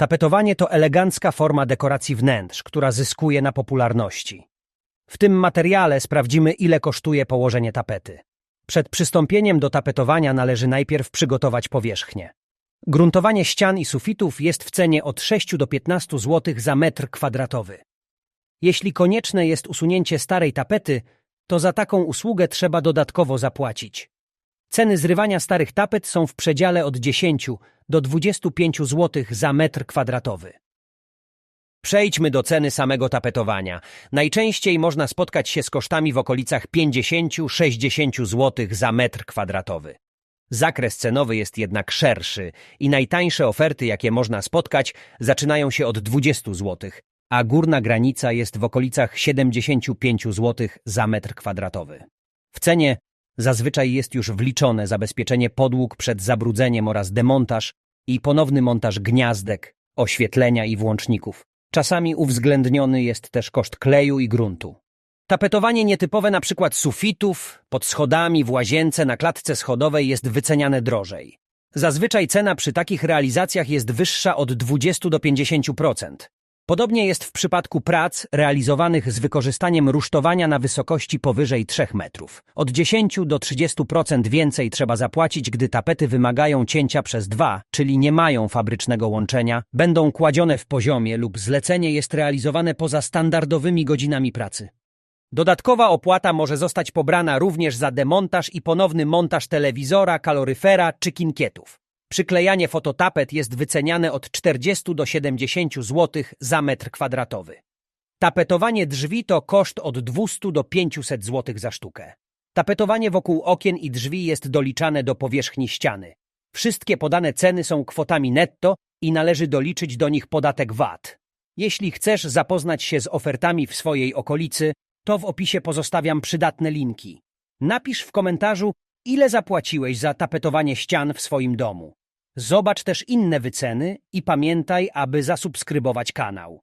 Tapetowanie to elegancka forma dekoracji wnętrz, która zyskuje na popularności. W tym materiale sprawdzimy, ile kosztuje położenie tapety. Przed przystąpieniem do tapetowania należy najpierw przygotować powierzchnię. Gruntowanie ścian i sufitów jest w cenie od 6 do 15 zł za metr kwadratowy. Jeśli konieczne jest usunięcie starej tapety, to za taką usługę trzeba dodatkowo zapłacić. Ceny zrywania starych tapet są w przedziale od 10 do 25 zł za metr kwadratowy. Przejdźmy do ceny samego tapetowania. Najczęściej można spotkać się z kosztami w okolicach 50-60 zł za metr kwadratowy. Zakres cenowy jest jednak szerszy i najtańsze oferty, jakie można spotkać, zaczynają się od 20 zł, a górna granica jest w okolicach 75 zł za metr kwadratowy. W cenie zazwyczaj jest już wliczone zabezpieczenie podłóg przed zabrudzeniem oraz demontaż i ponowny montaż gniazdek, oświetlenia i włączników. Czasami uwzględniony jest też koszt kleju i gruntu. Tapetowanie nietypowe na przykład sufitów, pod schodami, w łazience, na klatce schodowej jest wyceniane drożej. Zazwyczaj cena przy takich realizacjach jest wyższa od 20 do 50%. Podobnie jest w przypadku prac realizowanych z wykorzystaniem rusztowania na wysokości powyżej 3 metrów. Od 10 do 30% więcej trzeba zapłacić, gdy tapety wymagają cięcia przez dwa, czyli nie mają fabrycznego łączenia, będą kładzione w poziomie lub zlecenie jest realizowane poza standardowymi godzinami pracy. Dodatkowa opłata może zostać pobrana również za demontaż i ponowny montaż telewizora, kaloryfera czy kinkietów. Przyklejanie fototapet jest wyceniane od 40 do 70 zł za metr kwadratowy. Tapetowanie drzwi to koszt od 200 do 500 zł za sztukę. Tapetowanie wokół okien i drzwi jest doliczane do powierzchni ściany. Wszystkie podane ceny są kwotami netto i należy doliczyć do nich podatek VAT. Jeśli chcesz zapoznać się z ofertami w swojej okolicy, to w opisie pozostawiam przydatne linki. Napisz w komentarzu, ile zapłaciłeś za tapetowanie ścian w swoim domu. Zobacz też inne wyceny i pamiętaj, aby zasubskrybować kanał.